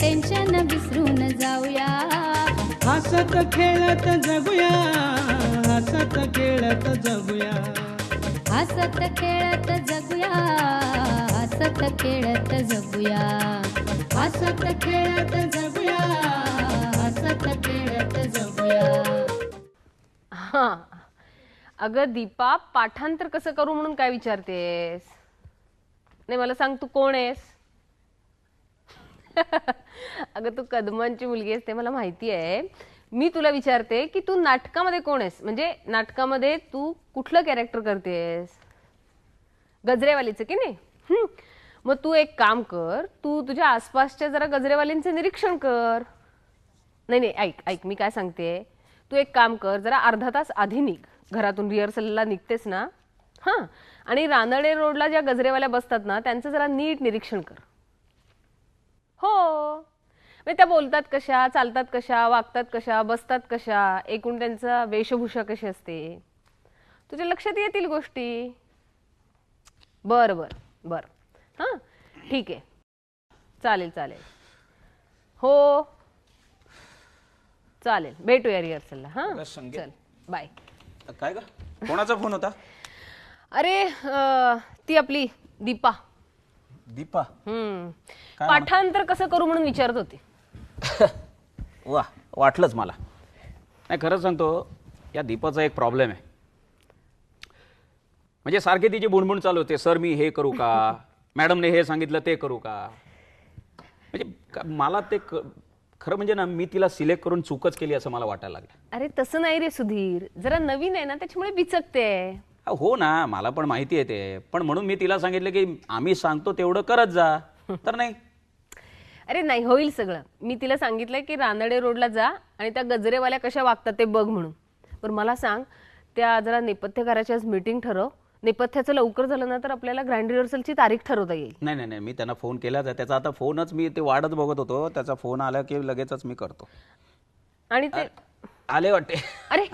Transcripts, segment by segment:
Tension विसरून जाऊया. हसत खेळत जगूया हसत खेळत जगूया. हसत खेळत जगूया हसत खेळत जगूया. हसत खेळत जगूया हसत खेळत जगूया हा. अगं दीपा पाठांतर कसं करू म्हणून काय विचारतेस? नाही मला सांग तू कोण आहेस? अगं तू कदमांची मुलगी आहेस ते मला माहिती आहे. मी तुला विचारते की तू नाटकामध्ये कोण आहेस? म्हणजे नाटकामध्ये तू कुठलं कॅरेक्टर करतेस? गजरेवालीचं की नाही? हं. मग तू एक काम कर तू तुझ्या आसपासच्या जरा गजरेवालींचे निरीक्षण कर. नाही नाही ऐक ऐक मी काय सांगते. तू एक काम कर जरा अर्धा तास आधी निघ. घरातून रिहर्सलला निघतेस ना? हां. आणि रानडे रोडला ज्या गजरेवाल्या बसतात ना त्यांचं जरा नीट निरीक्षण कर. हो. म्हणजे त्या बोलतात कशा चालतात कशा वागतात कशा बसतात कशा एकूण त्यांचा वेशभूषा कशी असते? तुझ्या लक्षात येतील गोष्टी? बरं बरं बरं. हां? ठीक आहे. चालेल चालेल. हो. चालेल. भेटूया रिहर्सलला हां. चल. बाय काय का कोणाचा फोन होता? अरे अं, ती आपली दीपा. दीपा? हम्म. पाठांतर कसं करू म्हणून विचारत होती. वा वाटलंच मला. नाही खरं सांगतो या दीपाचा एक प्रॉब्लेम आहे. म्हणजे सारखी तिची बुणबुण चालू होते सर मी हे करू का? मॅडमने हे सांगितलं ते करू का? म्हणजे मला ते खरं म्हणजे ना मी तिला सिलेक्ट करून चूकच केली असं मला वाटायला लागलं. अरे तसं नाही रे सुधीर. जरा नवीन आहे ना त्याच्यामुळे बिचकते. हो ना मला पण माहिती आहे ते. पण म्हणून मी तिला सांगितलं की आम्ही सांगतो तेवढं करत जा. तर नाही. अरे नाही होईल सगळं. मी तिला सांगितलंय की रानडे रोडला जा आणि त्या गजरेवाल्या कशा वागतात ते बघ म्हणून. पण मला सांग त्या जरा नेपथ्यकाराची आज मीटिंग ठरव. नेपथ्याचं लवकर झालं ना तर आपल्याला ग्रँड रिहर्सलची तारीख ठरवता येईल. नाही नाही नाही मी त्यांना फोन केलाच आहे त्याचा आता फोनच मी ते वाढत बघत होतो. त्याचा फोन आला की लगेचच मी करतो. आणि ते आले वाटते. अरे!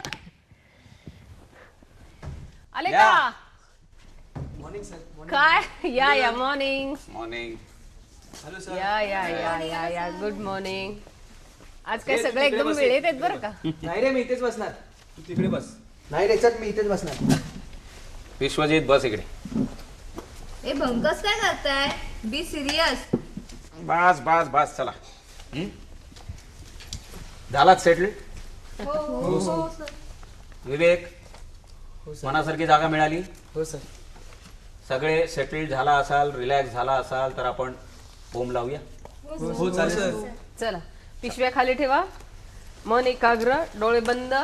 आले. का काय? या या मॉर्निंग मॉर्निंग या या या या या. गुड मॉर्निंग आज काय सगळे एकदम वेळेत आहेत बरं का? नाही रे मी इथेच बसणार. तू तिकडे बस. नाही रे चल मी इथेच बसणार. विश्वजित बस इकडे. ए भंकस काय करताय? बी सिरियस बस बस बस चला. हं? झालात सेटल विवेक मनासारखी जागा मिळाली? हो सर. सगळे सेटल झाला असाल रिलॅक्स झाला असाल तर आपण होम लावूया. हो चालेल. सर. चला. पिशव्या खाली ठेवा. मन एकाग्र डोळे बंद.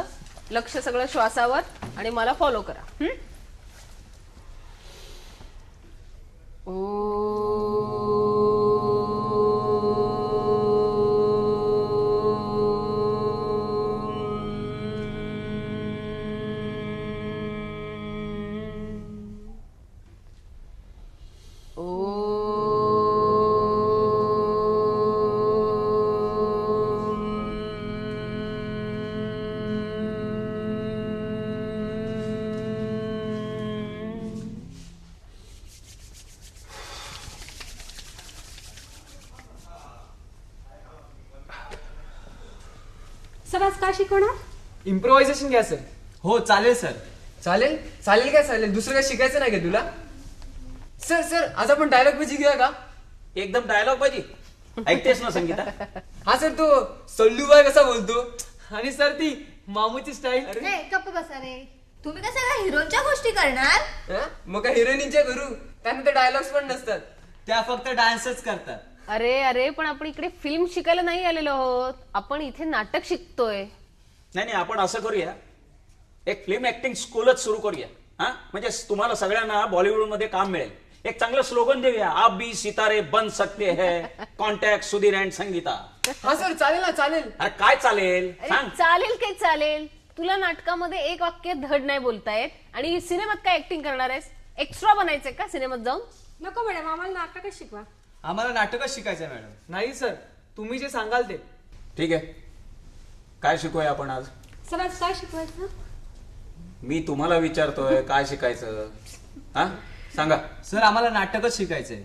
लक्ष सगळं श्वासावर. आणि मला फॉलो करा. हं? お सर आज काय शिकवणार? इम्प्रोव्हायझेशन घ्या सर हो चालेल सर चालेल? चालेल काय चालेल दुसरं काय शिकायचं नाही का तुला? सर सर आज आपण डायलॉग पेजी घेऊया का? एकदम डायलॉग पाहिजे. ऐकतेस ना संगीता? हा सर तो सल्लूबाई कसा बोलतो? आणि सर ती मामूची स्टाईल गप्प बसा रे. तुम्ही काय सगळ्या हिरोच्या गोष्टी करणार? मग काय हिरोईनच्या करू? त्यांना ते डायलॉग्स पण नसतात. त्या फक्त डान्सच करतात. अरे अरे पण आपण इकडे फिल्म शिकायला नाही आलेलो आहोत. आपण इथे नाटक शिकतोय. नाही नाही आपण असं करूया. एक फिल्म ऍक्टिंग स्कूलच सुरू करूया. हा? म्हणजे तुम्हाला सगळ्यांना बॉलिवूडमध्ये काम मिळेल. एक चांगलं स्लोगन देऊया. आप भी सितारे बन सकते हैं. Contact Sudhir and Sangeeta. हा सर चालेल ना चालेल. अरे काय चालेल? अरे सांग. चालेल काय चालेल. तुला नाटकामध्ये एक वाक्य धड नाही बोलतायत. आणि सिनेमात काय ऍक्टिंग करणार आहेस? एक्स्ट्रा बनायचंय का सिनेमात जाऊन? नको मॅडम. आम्हाला नाटकच शिकवा. आम्हाला नाटकच शिकायचं आहे मॅडम. नाही सर. तुम्ही जे सांगाल ते. ठीक आहे. काय शिकूया आपण आज? सर आज काय शिकवायचं? मी तुम्हाला विचारतोय काय शिकायचं? हा? सांगा. सर आम्हाला नाटकच शिकायचंय.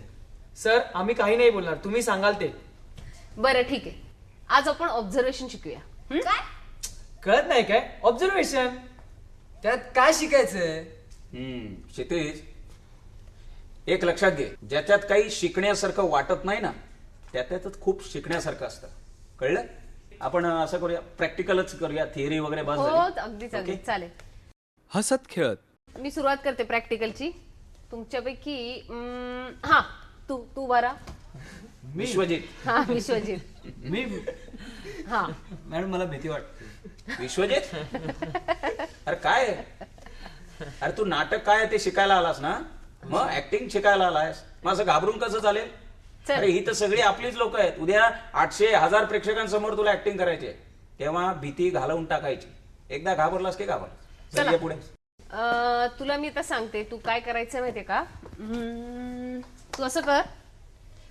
सर आम्ही काही नाही बोलणार. तुम्ही सांगाल ते. बरं ठीक आहे. आज आपण ऑब्झर्वेशन शिकूया. हं? काय? कळत नाही काय? ऑब्झर्वेशन त्यात काय शिकायचंय? हम्म क्षितिज एक लक्षात घे. ज्याच्यात काही शिकण्यासारखं वाटत नाही ना त्याच्यातच खूप शिकण्यासारखं असतं. कळलं? आपण असं करूया प्रॅक्टिकलच करूया थिअरी वगैरे बस हो झाली. अगदीच ओके? अगदीच चालेल. हसत खेळत. मी सुरुवात करते प्रॅक्टिकलची तुमच्यापैकी अं, हा तू तू बरा? विश्वजित. हा विश्वजित. मी? हा. मॅडम मला भीती वाटते. विश्वजित? अरे काय? आहे? अरे तू नाटक काय आहे ते शिकायला आलास ना? मग ऍक्टिंग शिकायला आलायस. मग असं घाबरून कसं चालेल? चल. अरे ही तर सगळी आपलीच लोक आहेत. उद्या आठशे हजार प्रेक्षकांसमोर तुला ऍक्टिंग करायची आहे. तेव्हा भीती घालवून टाकायची. एकदा घाबरलास की घाबर पुढे. अं, तुला मी आता सांगते. तू काय करायचं माहितीये का? हम्म, तू असं कर.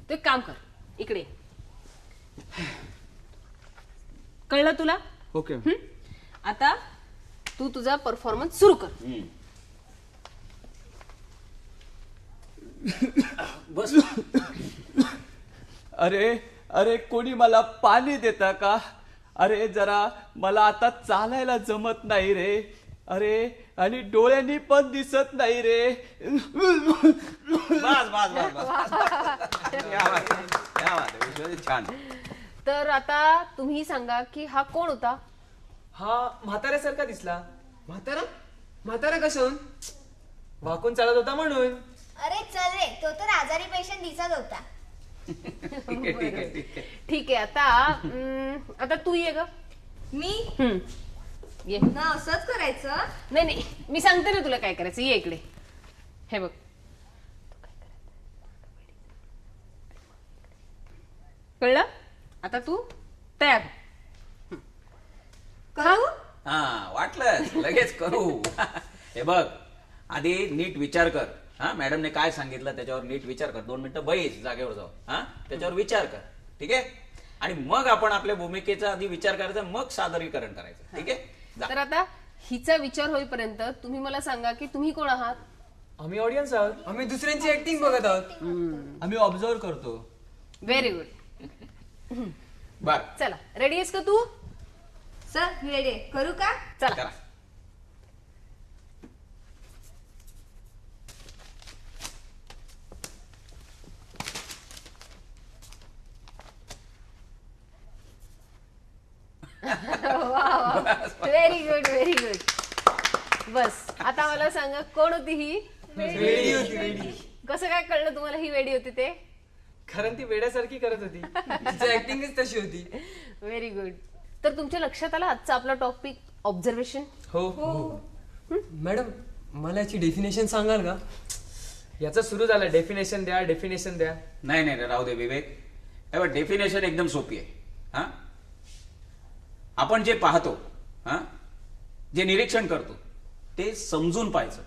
तू एक काम कर. इकडे कळलं तुला? ओके. हं? आता तू तुझा परफॉर्मन्स सुरू कर. हम्म. बस. अरे अरे कोणी मला पाणी देता का? अरे जरा मला आता चालायला जमत नाही रे. अरे आणि डोळ्यांनी पण दिसत नाही रे. बस बस बस बस. क्या बात आहे, क्या बात आहे, विश्वजित छान. तर आता तुम्ही सांगा की हा कोण होता? हा म्हाताऱ्यासारखा दिसला. म्हातारा? म्हातारा कशाहून? वाकून चालत होता म्हणून. अरे चल रे तो तर आजारी पेशंट दिसत होता. ठीक आहे ठीक आहे. ठीक आहे ठीक आहे आता हम्म, आता तू ये ग. मी? हम्म, ये. ना असंच करायचं? नाही नाही मी सांगते ना तुला काय करायचं. ये इकडे. हे बघ. कळलं? आता तू तयार हो. करू? हा वाटलं. लगेच करू. हे बघ आधी नीट विचार कर. हा मॅडमने काय सांगितलं त्याच्यावर नीट विचार कर. दोन मिनिटं बैस जागेवर जाऊ. हा त्याच्यावर विचार कर. ठीक आहे? आणि मग आपण आपल्या भूमिकेचा आधी विचार करायचा मग सादरीकरण करायचं. ठीक आहे? जा. तर आता हिचा विचार होईपर्यंत तुम्ही मला सांगा की तुम्ही कोण आहात? आम्ही ऑडियन्स आहोत. आम्ही दुसऱ्यांची ऍक्टिंग बघत आहोत. आम्ही ऑब्झर्व करतो. व्हेरी गुड बर. चला. रेडी आहेस का तू? चल रेडी करू का? चला. करा व्हेरी गुड व्हेरी गुड बस आता मला सांगा कोण होती ही? कसं काय कळलं तुम्हाला ही वेडी होती ते? कारण ती वेड्यासारखी करत होती. तिची ऍक्टिंगच तशी होती. व्हेरी गुड तर तुमच्या लक्षात आला आजचा आपला टॉपिक ऑब्झर्वेशन हो. मॅडम मला याची डेफिनेशन सांगाल का? याचं सुरू झालं. डेफिनेशन द्या डेफिनेशन द्या. नाही नाही राहू दे विवेक. हे डेफिनेशन एकदम सोपी आहे. हा? आपण जे पाहतो हा? जे निरीक्षण करतो ते समजून पाहायचं.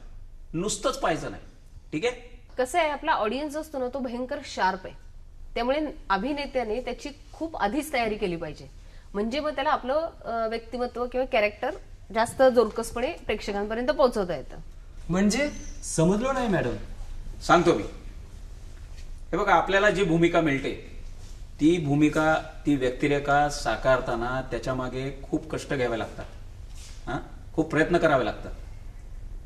नुसतंच पाहायचं नाही. ठीक आहे? कसं आहे आपला ऑडियन्स असतो ना तो भयंकर शार्प आहे. त्यामुळे अभिनेत्याने त्याची खूप आधीच तयारी केली पाहिजे. म्हणजे मग त्याला आपलं व्यक्तिमत्व किंवा कॅरेक्टर जास्त जोरकसपणे प्रेक्षकांपर्यंत पोहोचवता येतं. म्हणजे समजलो नाही मॅडम. सांगतो मी. हे बघा आपल्याला जी भूमिका मिळते ती भूमिका ती व्यक्तिरेखा साकारताना त्याच्यामागे खूप कष्ट घ्यावे लागतात. खूप प्रयत्न करावे लागतात.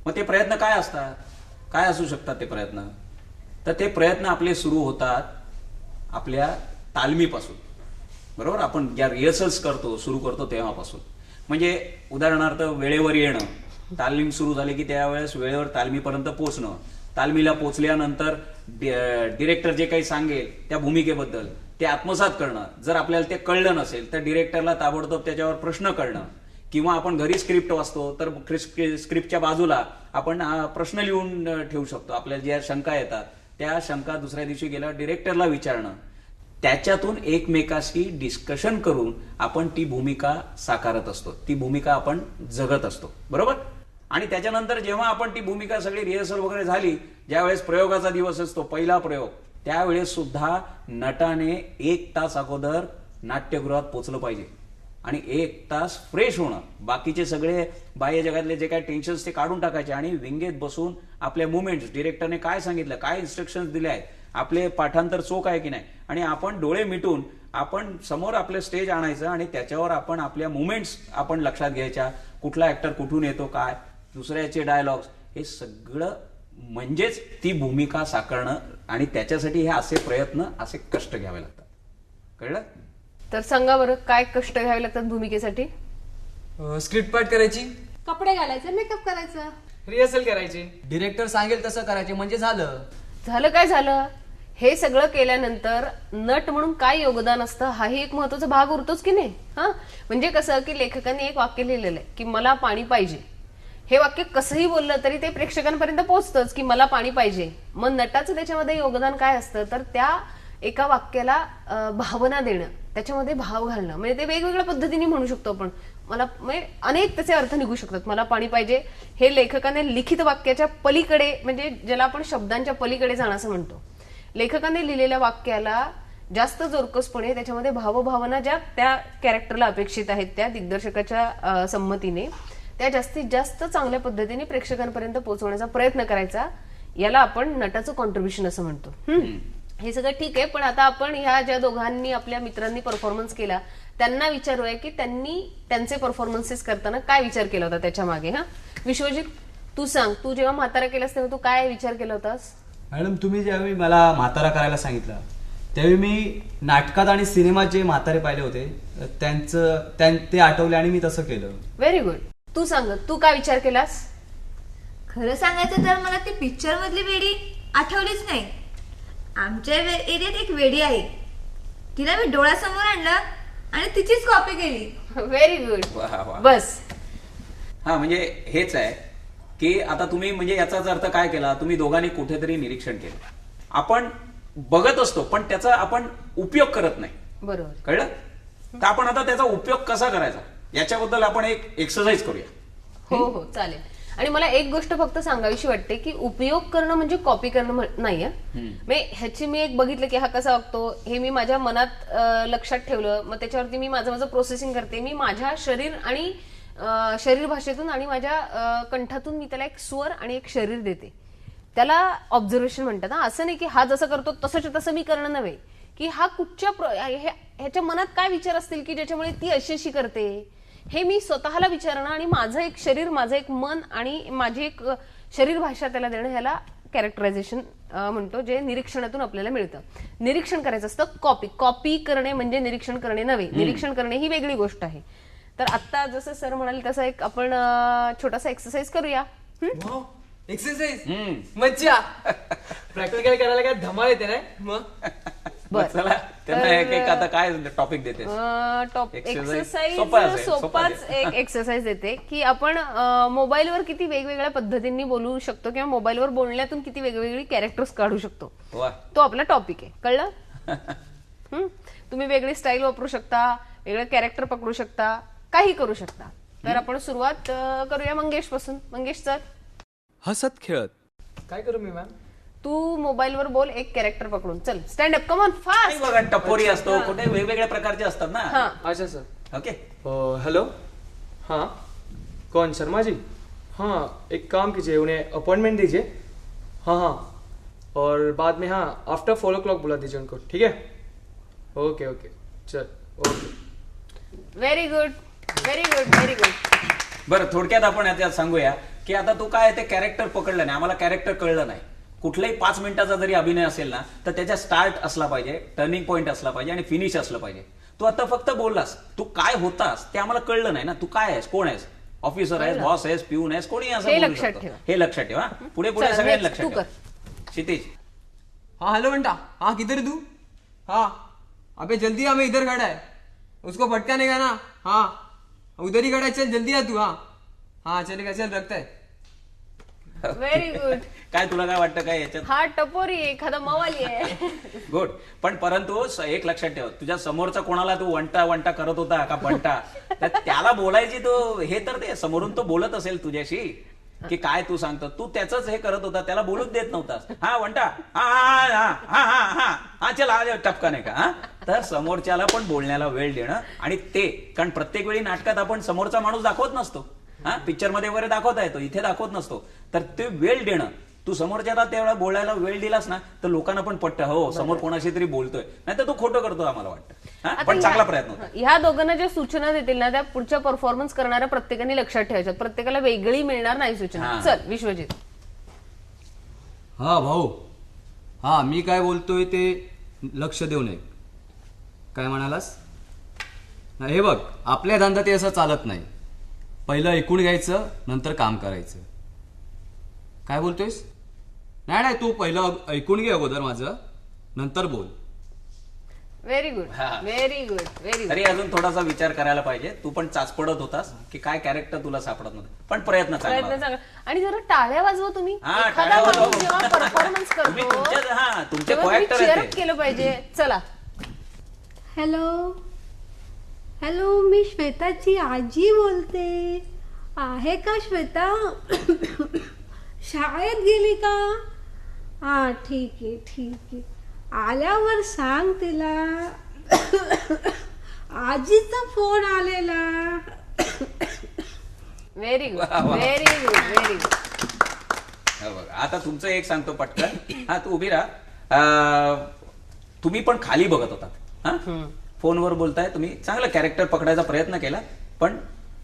मग ते प्रयत्न काय असतात? काय असू शकतात ते प्रयत्न? तर ते प्रयत्न आपले सुरू होतात आपल्या तालमीपासून. बरोबर? आपण ज्या रिहर्सल्स करतो सुरू करतो तेव्हापासून. म्हणजे उदाहरणार्थ वेळेवर येणं. तालीम सुरू झाली की त्यावेळेस वेळेवर तालमीपर्यंत पोचणं तालमीला पोचल्यानंतर डिरेक्टर जे काही सांगेल त्या भूमिकेबद्दल ते आत्मसात करणं. जर आपल्याला ते कळलं नसेल तर डिरेक्टरला ताबडतोब त्याच्यावर प्रश्न कळणं किंवा आपण घरी स्क्रिप्ट वाचतो तर स्क्रिप्टच्या बाजूला आपण प्रश्न लिहून ठेवू शकतो. आपल्याला ज्या शंका येतात त्या शंका दुसऱ्या दिवशी गेल्यावर डिरेक्टरला विचारणं. त्याच्यातून एकमेकाशी डिस्कशन करून आपण ती भूमिका साकारत असतो. ती भूमिका आपण जगत असतो. बरोबर? आणि त्याच्यानंतर जेव्हा आपण ती भूमिका सगळी रिहर्सल वगैरे झाली ज्यावेळेस प्रयोगाचा दिवस असतो पहिला प्रयोग त्यावेळेस सुद्धा नटाने एक तास अगोदर नाट्यगृहात पोचलं पाहिजे. आणि एक तास फ्रेश होणं. बाकीचे सगळे बाह्य जगातले जे काय टेन्शन्स ते काढून टाकायचे आणि विंगेत बसून आपल्या मुवमेंट्स डिरेक्टरने काय सांगितलं काय इन्स्ट्रक्शन्स दिले आहेत आपले पाठांतर चोख आहे की नाही? आणि आपण डोळे मिटून आपण समोर आपलं स्टेज आणायचं आणि त्याच्यावर आपण आपल्या मुवमेंट्स आपण लक्षात घ्यायच्या. कुठला ऍक्टर कुठून येतो काय? दुसऱ्याचे डायलॉग्स हे सगळं म्हणजेच ती भूमिका साकारणं आणि त्याच्यासाठी हे असे प्रयत्न असे कष्ट घ्यावे लागतात. कळलं? तर सांगा बरं काय कष्ट घ्यावे लागतात भूमिकेसाठी? स्क्रिप्ट पाठ करायची. कपडे घालायचे मेकअप करायचं. रिहर्सल करायची. डिरेक्टर सांगेल तसं करायचे म्हणजे झालं. झालं काय झालं? हे सगळं केल्यानंतर नट म्हणून काय योगदान असतं हाही एक महत्त्वाचा भाग उरतोच की नाही? हा? म्हणजे कसं की लेखकाने एक वाक्य लिहिलेलं आहे की मला पाणी पाहिजे. हे वाक्य कसंही बोललं तरी ते प्रेक्षकांपर्यंत पोहोचतंच की मला पाणी पाहिजे. मग नटाचं त्याच्यामध्ये योगदान काय असतं? तर त्या एका वाक्याला अं, भावना देणं. त्याच्यामध्ये भाव घालणं. म्हणजे ते वेगवेगळ्या पद्धतीने म्हणू शकतो आपण. मला म्हणजे अनेक त्याचे अर्थ निघू शकतात. मला पाणी पाहिजे. हे लेखकाने लिखित वाक्याच्या पलीकडे म्हणजे ज्याला आपण शब्दांच्या पलीकडे जाणं असं म्हणतो. लेखकाने लिहिलेल्या वाक्याला जास्त जोरकसपणे त्याच्यामध्ये भावभावना ज्या त्या कॅरेक्टरला अपेक्षित आहेत त्या दिग्दर्शकाच्या संमतीने त्या जास्तीत जास्त चांगल्या पद्धतीने प्रेक्षकांपर्यंत पोहोचवण्याचा प्रयत्न करायचा. याला आपण नटाचं कॉन्ट्रीब्युशन असं म्हणतो. हम्म. हे सगळं ठीक आहे पण आता आपण ह्या ज्या दोघांनी आपल्या मित्रांनी परफॉर्मन्स केला त्यांना विचारूया की त्यांनी त्यांचे परफॉर्मन्सेस करताना काय विचार केला होता त्याच्यामागे हा? विश्वजित तू सांग तू जेव्हा म्हातारा केलास तेव्हा तू काय विचार केला होतास? मॅडम तुम्ही ज्यावेळी मला म्हातारा करायला सांगितलं त्यावेळी मी नाटकात आणि सिनेमात जे म्हातारे पाहिले होते त्यांचं त्यां- ते आठवले आणि मी तसं केलं. व्हेरी गुड तू सांग तू काय विचार केलास? खरं सांगायचं तर मला ती पिक्चर मधली वेडी आठवलीच नाही. आमच्या एरियात एक वेडी आहे तिला मी डोळ्यासमोर आणलं आणि तिचीच कॉपी केली. व्हेरी गुड वा बस. हा म्हणजे हेच आहे की आता तुम्ही म्हणजे याचाच अर्थ काय केला तुम्ही दोघांनी कुठेतरी निरीक्षण केलं. आपण बघत असतो पण त्याचा आपण उपयोग करत नाही. बरोबर. कळलं? तर आपण आता त्याचा उपयोग कसा करायचा? याच्याबद्दल आपण एक एक्सरसाइज करूया. हो? हो चालेल. आणि मला एक गोष्ट फक्त सांगावीशी वाटते की उपयोग करणं म्हणजे कॉपी करणं म्हण- नाही हं. म्हणजे ह्याची मी एक बघितलं की हा कसा वागतो हे मी माझ्या मनात लक्षात ठेवलं मग त्याच्यावरती मी माझं माझं प्रोसेसिंग करते. मी माझ्या शरीर आणि शरीर भाषेतून आणि माझ्या कंठातून मी त्याला एक स्वर आणि एक शरीर देते. त्याला ऑब्झर्वेशन म्हणतात. हा असं नाही की हा जसं करतो तसंच तसं मी करणं नव्हे. की हा कुठच्या ह्याच्या मनात काय विचार असतील की ज्याच्यामुळे ती अशी अशी करते? हे मी स्वतःला विचारणं आणि माझं एक शरीर माझं एक मन आणि माझी एक शरीर भाषा त्याला देणं ह्याला कॅरेक्टरायझेशन म्हणतो जे निरीक्षणातून आपल्याला मिळतं. निरीक्षण करायचं असतं कॉपी कॉपी करणे म्हणजे निरीक्षण करणे नव्हे. निरीक्षण करणे ही वेगळी गोष्ट आहे. तर आता जसं सर म्हणाले तसं एक आपण छोटासा एक्सरसाइज करूया. हं? एक्सरसाइज. मज्जा. प्रॅक्टिकल करायला काय धमाल येते नाही मग? बरं. चला. त्यांना एक एक आता काय टॉपिक देते? एक्सरसाइज सोपा असेल, सोपा सोपाच. एक एक्सरसाइज देते की आपण अं, मोबाईलवर किती वेगवेगळ्या पद्धतींनी बोलू शकतो किंवा मोबाईलवर बोलण्यातून किती वेगवेगळी कॅरेक्टर्स काढू शकतो. वा. तो आपला टॉपिक आहे. कळलं? हं? तुम्ही वेगळी स्टाईल वापरू शकता वेगळं कॅरेक्टर पकडू शकता काही करू शकता. तर आपण सुरुवात अं, करूया मंगेशपासून मंगेश सर. हसत खेळत. काय करू मी मॅम तू मोबाईलवर बोल एक कॅरेक्टर पकडून. चल स्टँड अप कमॉन फास्ट बघा टपोरी असतो कुठे वेगवेगळ्या प्रकारचे असतात ना. हा. अच्छा सर. ओके. हेलो? हाँ. कौन शर्मा जी हाँ एक काम कीजिए उन्हें अपॉइंटमेंट दीजिए. हाँ हाँ. और बाद में हाँ आफ्टर फोर ओ क्लॉक बुला दीजिए उनको ठीक है? Okay okay. चल okay. Very good very good very good बरं थोडक्यात आपण याच्यात सांगूया की आता तू काय ते कॅरेक्टर पकडलं नाही आम्हाला कॅरेक्टर कळलं नाही. कुठलाही पाच मिनिटाचा जरी अभिनय असेल ना तर त्याच्या स्टार्ट असला पाहिजे टर्निंग पॉईंट असला पाहिजे आणि फिनिश असलं पाहिजे. तू आता फक्त बोललास तू काय होतास ते आम्हाला कळलं नाही ना तू काय आहेस कोण आहेस? ऑफिसर आहेस बॉस आहेस पिऊन आहेस कोणी असं हे लक्षात. ठेवा. हे लक्षात ठेवा पुढे पुढे सगळ्यांनी next लक्षात तू ठेवा. कर. क्षितिज. हाँ हेलो बंटा हाँ किधर तू? हाँ. अबे जल्दी आ मैं इधर खड़ा है. उसको भटकाने का ना हाँ. उधर ही खड़ा है चल जल्दी आ तू हाँ. हाँ चलेगा चल रखता है. व्हेरी गुड काय तुला काय वाटतं काय याच्यात? हा टपोरी आहे, एखादा मवाली आहे. गुड पण परंतु स- एक लक्षात ठेव तुझ्या समोरचा कोणाला तू वंटा वंटा करत होता का बंटा? तर त्याला बोलायची तो हे तर ते समोरून तो बोलत असेल तुझ्याशी की काय तू सांगतो. तू त्याच हे करत होता त्याला बोलूच देत नव्हतास. हा वंटा हा हा हा हा हा हा हा चला हा, टपकाने का हा? तर समोरच्याला पण बोलण्याला वेळ देणं आणि ते कारण प्रत्येक वेळी नाटकात आपण समोरचा माणूस दाखवत नसतो. हा पिक्चरमध्ये वगैरे दाखवता येतो इथे दाखवत नसतो. तर ते वेळ देणं. तू समोरच्याला त्यावेळेला बोलायला वेळ दिलास ना तर लोकांना पण पटतं. हो समोर कोणाशी तरी बोलतोय. नाही तर तू खोटं करतो आम्हाला वाटतं. हा? पण चांगला प्रयत्न होता. ह्या दोघांना ज्या सूचना देतील ना त्या पुढच्या परफॉर्मन्स करणाऱ्या प्रत्येकाने लक्षात ठेवायच्या प्रत्येकाला वेगळी मिळणार नाही सूचना. चल विश्वजित. हा भाऊ. हा मी काय बोलतोय ते लक्ष देऊ नये काय म्हणालास? हे बघ आपल्या धंदा ते असं चालत नाही. पहिलं ऐकून घ्यायचं नंतर काम करायचं. काय बोलतोयस? नाही नाही तू पहिलं ऐकून घे अगोदर माझं. नंतर बोल. व्हेरी गुड हा. व्हेरी गुड व्हेरी गुड तरी अजून थोडासा विचार करायला पाहिजे. तू पण चाचपडत होतास की काय कॅरेक्टर तुला सापडत नव्हतं. पण प्रयत्न चांगला प्रयत्न. चांगला. आणि जरा टाळ्या वाजवा तुम्ही. हा, एखादा टाळ्या वाजवा. जेव्हा परफॉर्मन्स तुम्ही करतो तुमच्या- हा, तुमचे तेव्हा तुम्ही co-actor cheer आहेत up ते. केलं पाहिजे. चला. हॅलो हॅलो मी श्वेताची आजी बोलते. आहे का श्वेता? शाळेत गेली का? हा ठीक आहे ठीक आहे. आल्यावर सांग तिला. आजीचा फोन आलेला. व्हेरी गुड वा, वा. व्हेरी गुड व्हेरी गुड हा बघ, आता तुमचं एक सांगतो पटकन. हा तू उभी राहा. अं, तुम्ही पण खाली बघत होतात. हा? फोनवर बोलताय तुम्ही चांगलं कॅरेक्टर पकडायचा प्रयत्न केला पण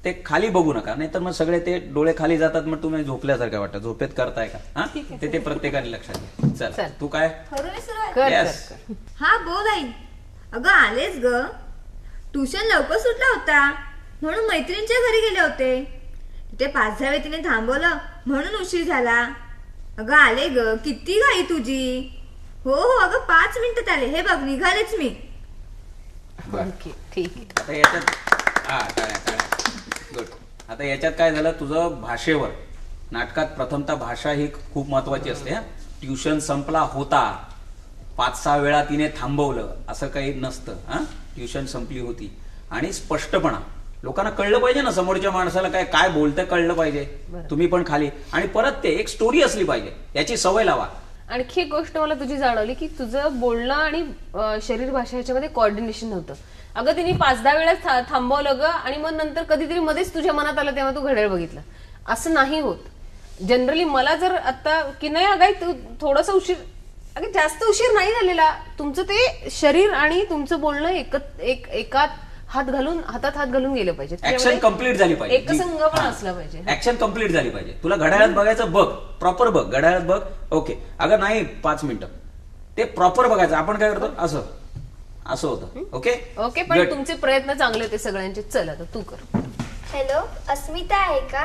ते खाली बघू नका नाहीतर मग सगळे ते डोळे खाली जातात मग तुम्ही झोपल्यासारखं वाटतं. झोपेत करताय का? हा? ते ते प्रत्येकाने लक्षात घ्या. चल. तू काय? करू मी सुरुवात कर Yes. कर, कर. हा बोल आई. अगं आलेच ग. ट्युशन लवकर सुटला होता. म्हणून मैत्रिणीच्या घरी गेले होते. तिथे पाच दहा वेळ तिने थांबवलं म्हणून उशीर झाला. अगं आले ग. किती घाई तुझी. हो हो अगं पाच मिनिटात आले. हे बघ निघालेच मी. बरं. ओके ठीक. आहे आता याच्यात हा टाळ्या टाळ्या गुड आता याच्यात काय झालं? तुझं भाषेवर नाटकात प्रथमतः भाषा ही खूप महत्वाची असते हा. ट्युशन संपला होता. पाच सहा वेळा तिने थांबवलं. असं काही नसतं हा. ट्युशन संपली होती. आणि स्पष्टपणा. लोकांना कळलं पाहिजे ना समोरच्या माणसाला काय काय बोलतं कळलं पाहिजे. तुम्ही पण खाली. आणि परत ते एक स्टोरी असली पाहिजे. याची सवय लावा. आणखी एक गोष्ट मला तुझी जाणवली की तुझं बोलणं आणि शरीर भाषा ह्याच्यामध्ये कॉर्डिनेशन नव्हतं अगं तिने पाच दहा वेळा थांबवलं ग आणि मग नंतर कधीतरी मध्येच तुझ्या मनात आलं तेव्हा तू घड्याळ बघितलं. असं नाही होत. जनरली मला जर आता की नाही अगाय तू थोडस उशीर अगं जास्त उशीर नाही झालेला. तुमचं ते शरीर आणि तुमचं बोलणं एकत एक एकात हात घालून हातात हात घालून गेलं पाहिजे. ऍक्शन कंप्लीट झाली पाहिजे. एकसंघ पण असला पाहिजे. ऍक्शन कंप्लीट झाली पाहिजे. तुला घड्याळात बघायचं बघ. प्रॉपर बघ. घड्याळात बघ. ओके अगं नाही पाच मिनिटं. ते प्रॉपर बघायचं. आपण काय करतो? असं. असं होतं. ओके ओके पण Good. तुमचे प्रयत्न चांगले होते सगळ्यांचे. चल आता तू कर. हॅलो अस्मिता आहे का?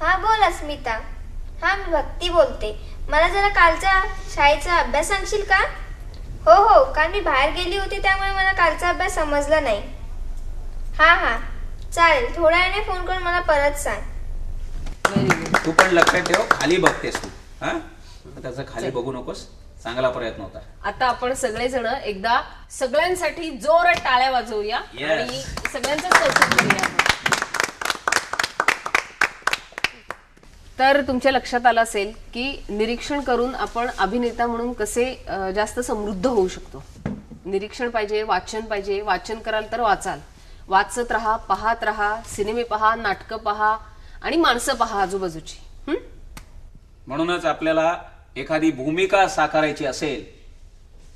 हा बोल अस्मिता. हा मी भक्ती बोलते. मला जरा कालचा शाळेचा अभ्यास सांगशील का? हो हो काल मी बाहेर गेली होती त्यामुळे मला कालचा अभ्यास समजला नाही. हा हा चालेल थोड्या वेळाने फोन करून मला परत सांग. व्हेरी गुड तू पण लक्षात ठेव खाली बघतेस तू. हा? त्याचं खाली बघू नकोस. चांगला प्रयत्न होता आता आपण सगळेजण एकदा सगळ्यांसाठी जोरात टाळ्या वाजवूया Yes. आणि सगळ्यांचं कौतुक करूया. तर तुमच्या लक्षात आलं असेल की निरीक्षण करून आपण अभिनेता म्हणून कसे अं, जास्त समृद्ध होऊ शकतो निरीक्षण पाहिजे वाचन पाहिजे वाचन कराल तर वाचाल वाचत राहा पाहत राहा सिनेमे पहा नाटकं पहा आणि माणसं पहा आजूबाजूची हं? म्हणूनच आपल्याला एखादी भूमिका साकारायची असेल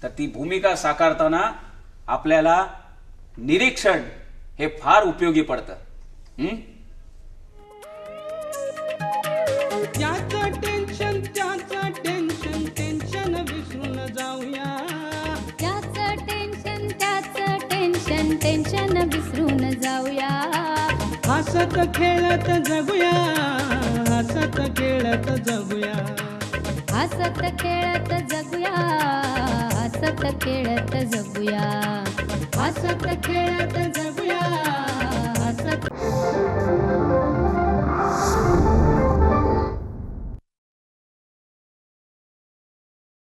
तर ती भूमिका साकारताना आपल्याला निरीक्षण हे फार उपयोगी पडतं? त्याचं टेन्शन त्याचं टेन्शन टेन्शन विसरून जाऊया. त्याचं टेन्शन त्याचं टेन्शन टेन्शन विसरून जाऊया. हसत खेळत जगूया हसत खेळत जगूया हसत खेळत जगूया हसत खेळत जगूया. हसत खेळत जगूया.